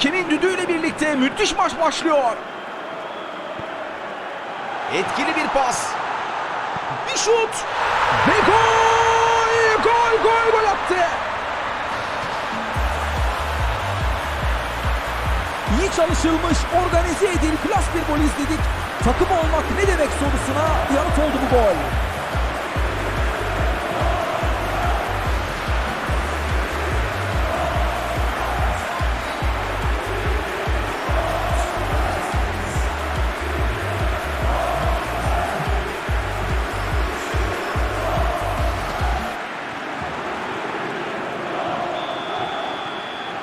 Hakemin düdüğüyle birlikte müthiş maç başlıyor. Etkili bir pas. Bir şut. Ve gol! Gol, gol, gol attı. İyi çalışılmış, organize edil, klas bir gol izledik. Takım olmak ne demek sorusuna yanıt oldu bu gol.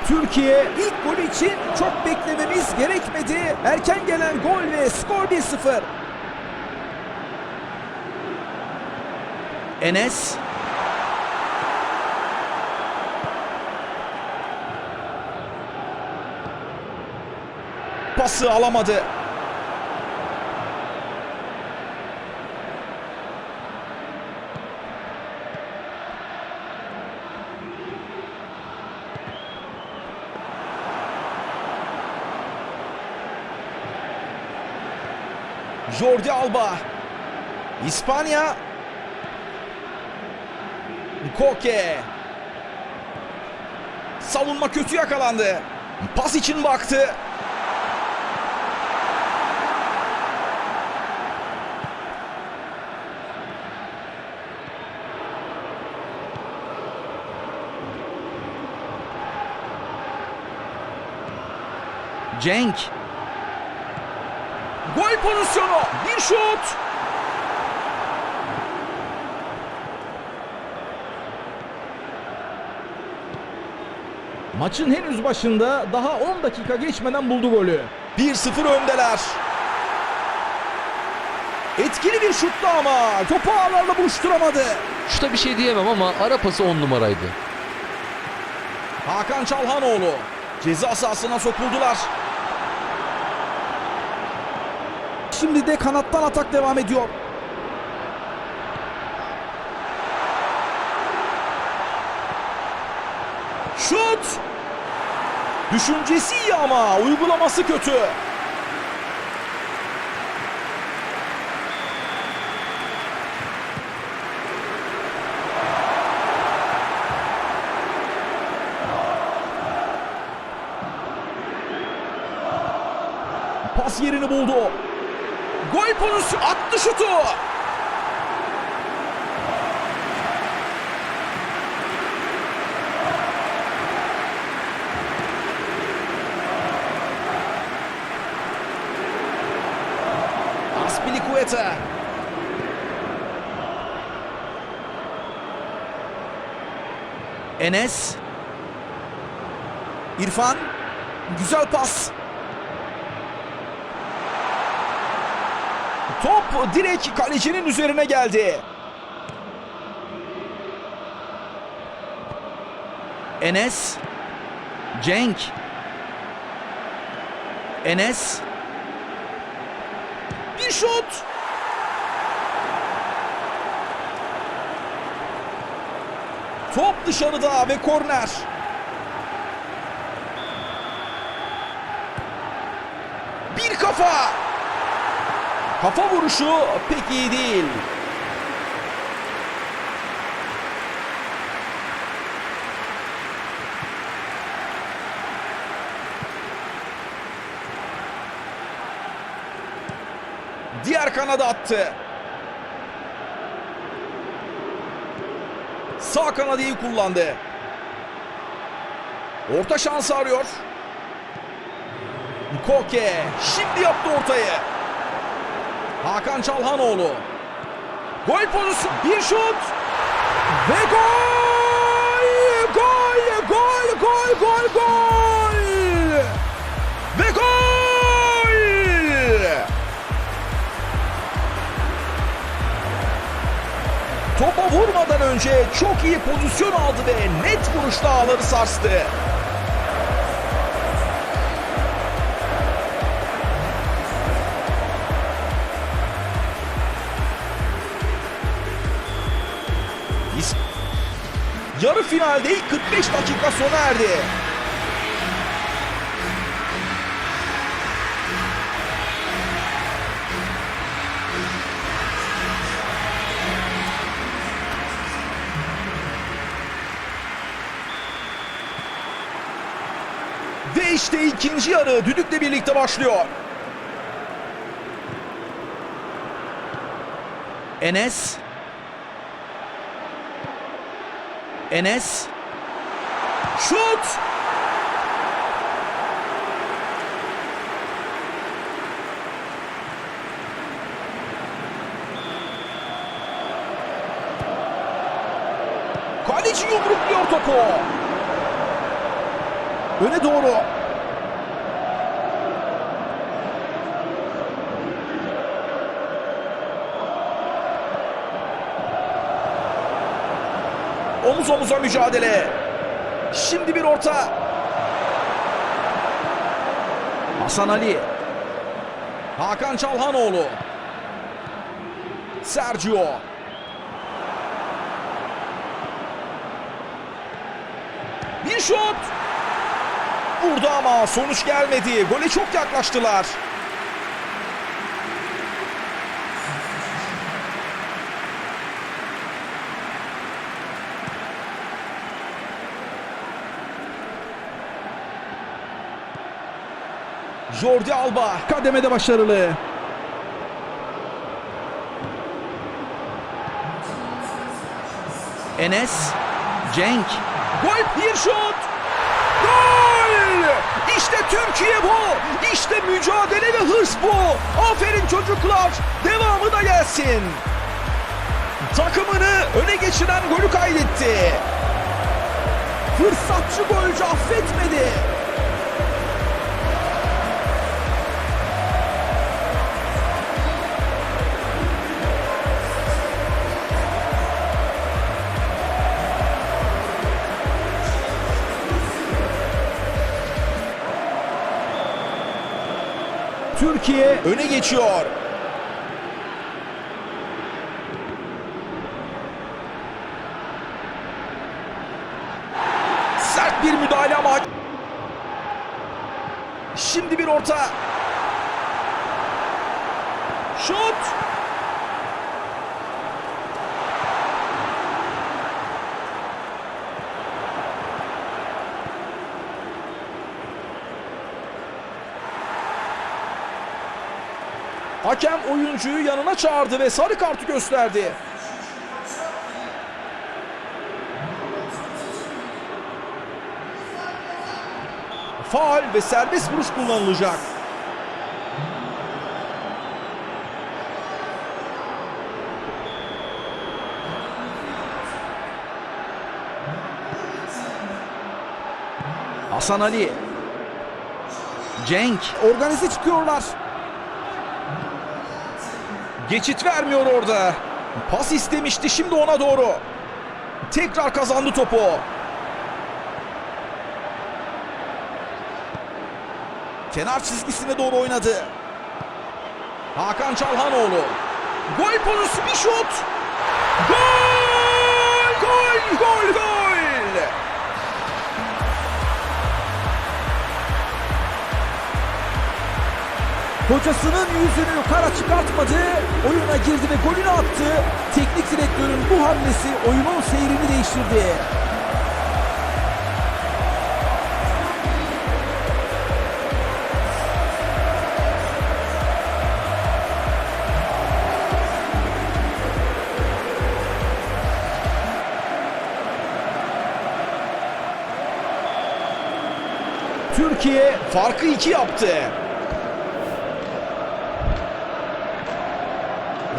Türkiye ilk golü için çok beklememiz gerekmedi. Erken gelen gol ve skor 1-0. Enes. Pası alamadı. Jordi Alba. İspanya Koke. Savunma kötü yakalandı. Pas için baktı. Cenk. Gol pozisyonu. Bir şut. Maçın henüz başında daha 10 dakika geçmeden buldu golü. 1-0 öndeler. Etkili bir şuttu ama topu ağlarla buluşturamadı. Şuta bir şey diyemem ama ara pası 10 numaraydı. Hakan Çalhanoğlu ceza sahasına sokuldular. Şimdi de kanattan atak devam ediyor. Şut! Düşüncesi iyi ama uygulaması kötü. Pas yerini buldu. Gol pozisyonu attı şutu. Aspilicueta. Enes. İrfan. Güzel pas. Top direkt kalecinin üzerine geldi. Enes. Cenk. Enes. Bir şut. Top dışarıda ve korner. Bir kafa. Kafa vuruşu pek iyi değil. Diğer kanada attı. Sağ kanadı iyi kullandı. Orta şansı arıyor. Koke şimdi yaptı ortayı. Hakan Çalhanoğlu. Gol pozisyonu. Bir şut. Ve gol! Gol! Gol! Gol! Gol! Gol! Ve gol! Topa vurmadan önce çok iyi pozisyon aldı ve net vuruşla ağları sarstı. finalde ilk 45 dakika sona erdi. Ve işte ikinci yarı düdükle birlikte başlıyor. Enes Enes. Şut! Kaleci yumrukluyor topu. Öne doğru. Omuz omuza mücadele. Şimdi bir orta. Hasan Ali. Hakan Çalhanoğlu. Sergio. Bir şut. Vurdu ama sonuç gelmedi. Gole çok yaklaştılar. Jordi Alba kademede başarılı. Enes, Cenk, gol bir şut. Gol! İşte Türkiye bu. İşte mücadele ve hırs bu. Aferin çocuklar. Devamı da gelsin. Takımını öne geçiren golü kaydetti. Fırsatçı golcü affetmedi. Türkiye öne geçiyor. Sert bir müdahale ama Şimdi bir orta. Şut. Hakem oyuncuyu yanına çağırdı ve sarı kartı gösterdi. Faal ve serbest vuruş kullanılacak. Hasan Ali. Cenk. Organize çıkıyorlar. Geçit vermiyor orada. Pas istemişti şimdi ona doğru. Tekrar kazandı topu. Kenar çizgisine doğru oynadı. Hakan Çalhanoğlu. Gol pozisyonu bir şut. Gol! Gol! Gol! Gol! Hocasının yüzünü kara çıkartmadı. Oyuna girdi ve golünü attı. Teknik direktörün bu hamlesi oyunun seyrini değiştirdi. Türkiye farkı iki yaptı.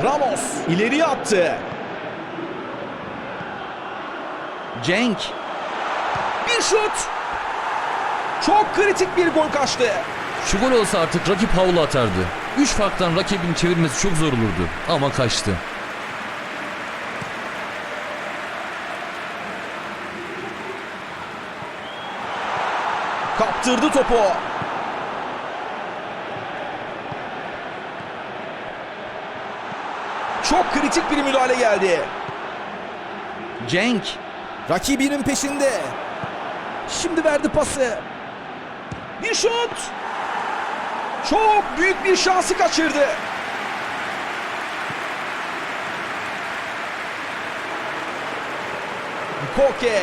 Ramos ileriye attı. Cenk. Bir şut. Çok kritik bir gol kaçtı. Şu gol olsa artık rakip havlu atardı. 3 farktan rakibin çevirmesi çok zor olurdu. Ama kaçtı. Kaptırdı topu. Çok kritik bir müdahale geldi. Cenk. Rakibinin peşinde. Şimdi verdi pası. Bir şut. Çok büyük bir şansı kaçırdı. Koke.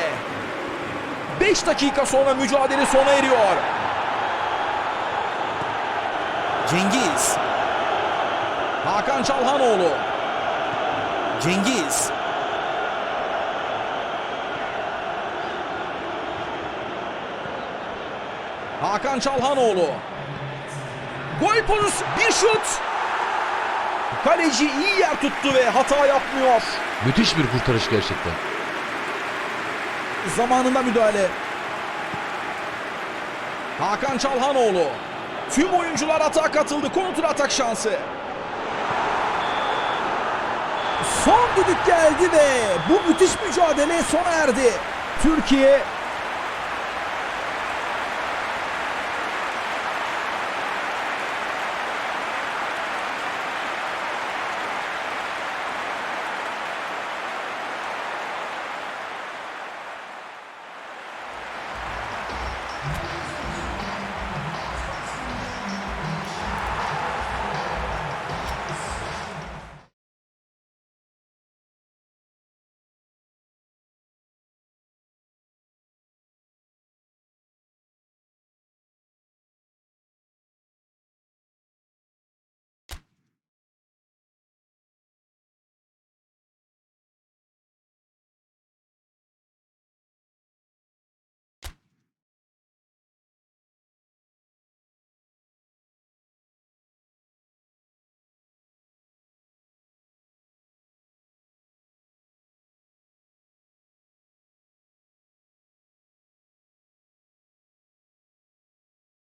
5 dakika sonra mücadele sona eriyor. Cengiz. Hakan Çalhanoğlu. Cengiz. Hakan Çalhanoğlu. Gol pozisyonu. Bir şut. Kaleci iyi yer tuttu ve hata yapmıyor. Müthiş bir kurtarış gerçekten. Zamanında müdahale. Hakan Çalhanoğlu. Tüm oyuncular atağa katıldı. Kontra atak şansı. Son düdük geldi ve bu müthiş mücadele sona erdi. Türkiye